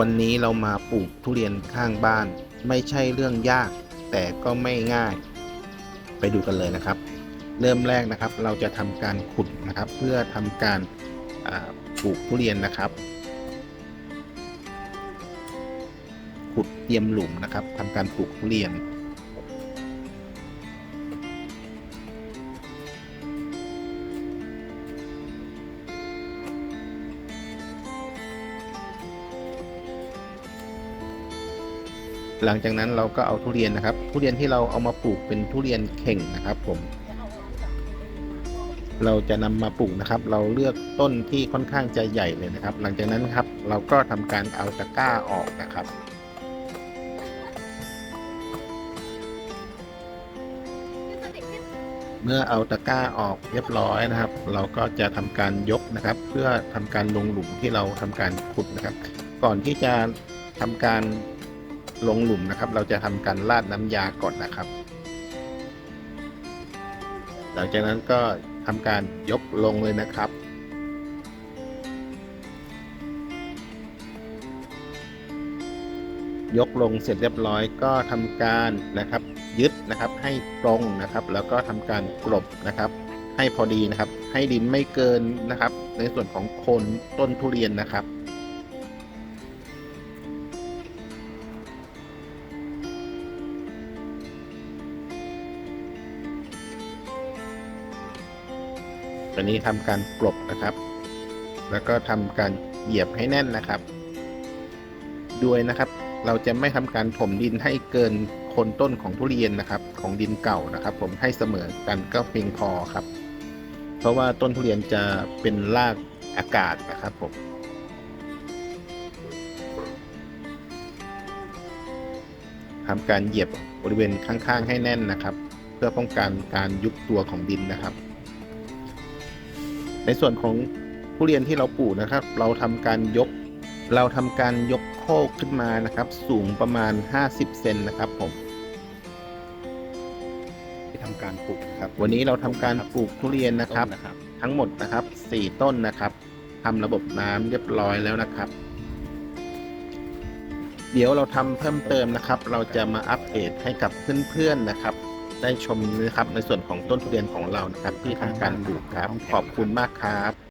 วันนี้เรามาปลูกทุเรียนข้างบ้าน ไม่ใช่เรื่องยาก แต่ก็ไม่ง่าย ไปดูกันเลยนะครับ เริ่มแรกนะครับ เราจะทำการขุดนะครับ เพื่อทำการปลูกทุเรียนนะครับ ขุดเตรียมหลุมนะครับทำการปลูกทุเรียน หลังจากนั้นเราก็เอาทุเรียนนะครับ ทุเรียนที่เราเอามาปลูกเป็นทุเรียนเข่งนะครับ ผม เราจะนำมาปลูกนะครับ เราเลือกต้นที่ค่อนข้างจะใหญ่เลยนะครับ หลังจากนั้นครับ เราก็ทำการเอาตะกร้าออกนะครับเมื่อเอาตะกร้าออกเรียบร้อยนะครับ เราก็จะทำการยกนะครับ เพื่อทำการลงหลุมที่เราทำการขุดนะครับ ก่อนที่จะทำการ ลงหลุมนะครับ เราจะทำการราดน้ำยาก่อนนะครับ หลังจากนั้นก็ทำการยกลงเลยนะครับยกลงเสร็จเรียบร้อยก็ทำการนะครับยึดนะครับให้ตรงนะครับ แล้วก็ทำการกลบนะครับ ให้พอดีนะครับ ให้ดินไม่เกินนะครับ ในส่วนของโคนต้นทุเรียนนะครับ ตอนนี้ทำการกลบนะครับ แล้วก็ทำการเหยียบให้แน่นนะครับ ด้วยนะครับ เราจะไม่ทำการถมดินให้เกินโคนต้นของทุเรียนนะครับ ของดินเก่านะครับ ผมให้เสมอกันก็เพียงพอครับ เพราะว่าต้นทุเรียนจะเป็นรากอากาศนะครับผมทำการเหยียบบริเวณข้างๆให้แน่นนะครับ เพื่อป้องกันการยุบตัวของดินนะครับ ในส่วนของทุเรียนที่เราปลูกนะครับ เราทำการยก เราทำการยกโคกขึ้นมานะครับ สูงประมาณ 50 เซนนะครับผมที่ทำการปลูกนะครับ วันนี้เราทำการปลูกทุเรียนนะครับต้นะครับ ทั้งหมดนะครับ 4 ต้นนะครับทำระบบน้ำเรียบร้อยแล้วนะครับ เดี๋ยวเราทำเพิ่มเติมนะครับ เราจะมาอัปเดตให้กับเพื่อนๆนะครับ ได้ชมนะครับในส่วนของต้นทุเรียนของเรานะครับที่ทำการปลูกครับขอบคุณมากครับ